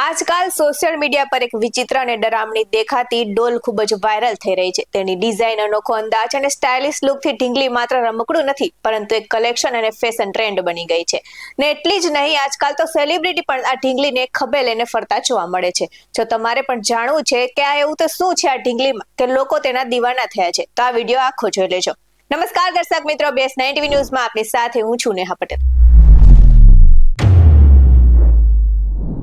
આજકાલ social media પર એક વિચિત્ર અને ડરામણી દેખાતી ડોલ ખૂબ જ વાયરલ થઈ રહી છે. તેની ડિઝાઇન અનોખો અંદાજ અને સ્ટાઇલિશ લુકથી ઢીંગલી માત્ર રમકડું નથી, પરંતુ એક કલેક્શન અને ફેશન ટ્રેન્ડ બની ગઈ છે. ને એટલી જ નહીં, આજકાલ તો સેલિબ્રિટી પણ આ ઢીંગલીને ખભે લઈને ફરતા જોવા મળે છે. જો તમારે પણ જાણવું છે કે આ એવું તો શું છે આ ઢીંગલીમાં કે લોકો તેના દીવાના થયા છે. તો આ વીડિયો આખો જોઈ લેજો. નમસ્કાર, દર્શક મિત્રો, બેસ નાઇન ટીવી ન્યૂઝમાં આપની સાથે હું છું નેહા પટેલ.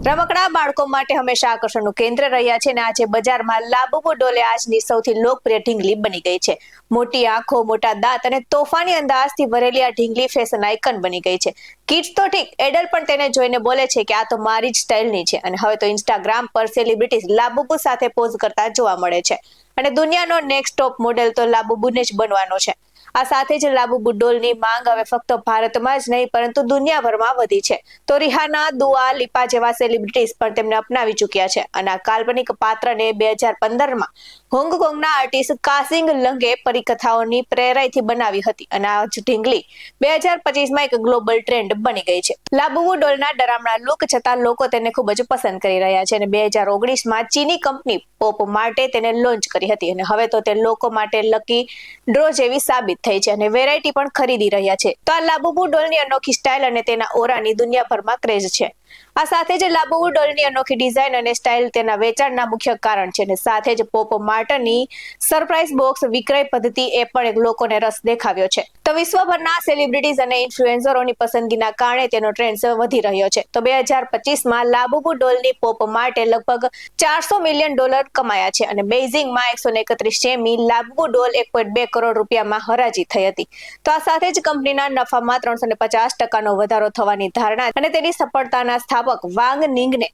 રમકડા બાળકો માટે હંમેશા આકર્ષણનું કેન્દ્ર રહ્યા છે અને આજે બજારમાં લાબુબુ ડોલે આજની સૌથી લોકપ્રિય ઢીંગલી બની ગઈ છે. મોટી આંખો, મોટા દાંત અને તોફાની અંદાજથી ભરેલી આ ઢીંગલી ફેશન આઇકન બની ગઈ છે. કિડ્સ તો ઠીક, એડલ પણ તેને જોઈને બોલે છે કે આ તો મારી જ સ્ટાઇલની છે અને હવે તો ઇન્સ્ટાગ્રામ પર સેલિબ્રિટીઝ લાબુબુ સાથે પોઝ કરતા જોવા મળે છે. અને દુનિયાનો નેક્સ્ટ ટોપ મોડેલ તો લાબુબુને જ બનવાનો છે. આ સાથે જ લાબુબુ બુડોલની માંગ હવે ફક્ત ભારતમાં જ નહીં, પરંતુ દુનિયાભરમાં વધી છે. તો રિહાના, દુઆ, લિપા જેવા સેલિબ્રિટીઝ પણ તેમને અપનાવી ચૂક્યા છે અને આ કાલ્પનિક પાત્રને બે હજાર પંદરમાં હોંગકોંગના આર્ટિસ્ટ કાસિંગ લંગે પરિકથાઓની પ્રેરાઈથી બનાવી હતી અને આ ઢીંગલી બે હજાર પચીસમાં એક ગ્લોબલ ટ્રેન્ડ બની ગઈ છે. લાબુબુ ડોલના ડરામણા લુક છતાં લોકો તેને ખૂબ જ પસંદ કરી રહ્યા છે અને બે હજાર ઓગણીસમાં ચીની કંપની પોપ માટે તેને લોન્ચ કરી હતી અને હવે તો તે લોકો માટે લકી ડ્રો જેવી સાબિત થઈ છે અને વેરાયટી પણ ખરીદી રહ્યા છે. તો આ લાબુબુ ડોલની અનોખી સ્ટાઇલ અને તેના ઓરાની દુનિયાભરમાં ક્રેઝ છે. આ સાથે જ લાબુબુ ડોલની અનોખી ડિઝાઇન અને સ્ટાઇલ તેના વેચાણના મુખ્ય કારણ છે અને સાથે જ પોપ માર્ટની સરપ્રાઇઝ બોક્સ વિક્રય પદ્ધતિ એ પણ એક લોકોને રસ દેખાવ્યો છે. તો વિશ્વભરના સેલિબ્રિટીઝ અને ઇન્ફ્લુએન્સરોની પસંદગીના કારણે તેનો ટ્રેન્ડ વધી રહ્યો છે. તો બે હજાર પચીસમાં લાબુબુ ડોલની પોપ માટે લગભગ ચારસો મિલિયન ડોલર કમાયા છે અને બેઇઝિંગમાં એકસો ને એકત્રીસ સેમી લાબુબુ ડોલ એક પોઈન્ટ બે કરોડ રૂપિયામાં હરાજી થઈ હતી. તો આ સાથે જ કંપનીના નફામાં ત્રણસો ને પચાસ ટકાનો વધારો થવાની ધારણા અને તેની સફળતાના સ્થાપક વાંગ નિંગને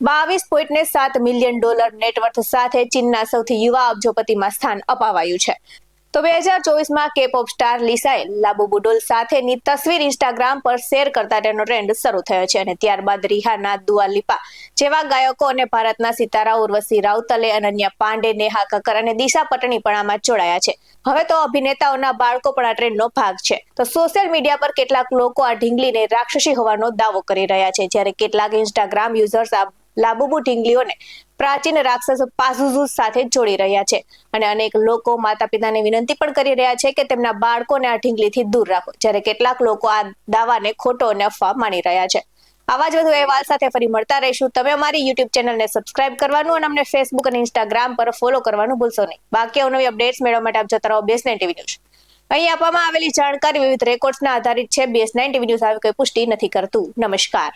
બાવીસ પોઈન્ટ સાત મિલિયન ડોલર નેટવર્થ સાથે ચીનના સૌથી યુવા અબજોપતિમાં સ્થાન અપાવાયું છે. તો બે હજાર ચોવીસમાં કે પોપ સ્ટાર લિસાએ લાબુ બુડોલ સાથેની તસવીર ઇન્સ્ટાગ્રામ પર શેર કરતા તેનો ટ્રેન્ડ શરૂ થયો છે અને ત્યારબાદ રિહાના દુઆ લિપા જેવા ગાયકો અને ભારતના સિતારા ઉર્વશી રાઉતલે અનન્યા પાંડે, નેહા કક્કર અને દિશા પટણી પણ આમાં જોડાયા છે. હવે તો અભિનેતાઓના બાળકો પણ આ ટ્રેન્ડનો ભાગ છે. તો સોશિયલ મીડિયા પર કેટલાક લોકો આ ઢીંગલીને રાક્ષસી હોવાનો દાવો કરી રહ્યા છે. જ્યારે કેટલાક ઇન્સ્ટાગ્રામ યુઝર્સ આ લાબુબુ ઢીંગલીઓને પ્રાચીન રાક્ષસ પાસુઝુ સાથે જોડી રહ્યા છે. અને અનેક લોકો માતા પિતાને વિનંતી પણ કરી રહ્યા છે કે તેમના બાળકોને આ ઢીંગલીથી દૂર રાખો, જ્યારે કેટલાક લોકો આ દાવાને ખોટો અને અફવા માની રહ્યા છે. આવા જ વધુ અહેવાલ સાથે ફરી મળતા રહીશું. તમે અમારી યુટ્યુબ ચેનલને સબસ્ક્રાઇબ કરવાનું અને અમને ફેસબુક અને ઇન્સ્ટાગ્રામ પર ફોલો કરવાનું ભૂલશો નહીં. બાકી અવનવી અપડેટ્સ મેળવવા માટે આપ જતા રહો બેસ નાઇન ટીવી ન્યૂઝ અહીં આપવામાં આવેલી જાણકારી વિવિધ રેકોર્ડ્સના આધારિત છે. બેસ નાઇન ટીવી ન્યૂઝ આવી કોઈ પુષ્ટિ નથી કરતું. નમસ્કાર.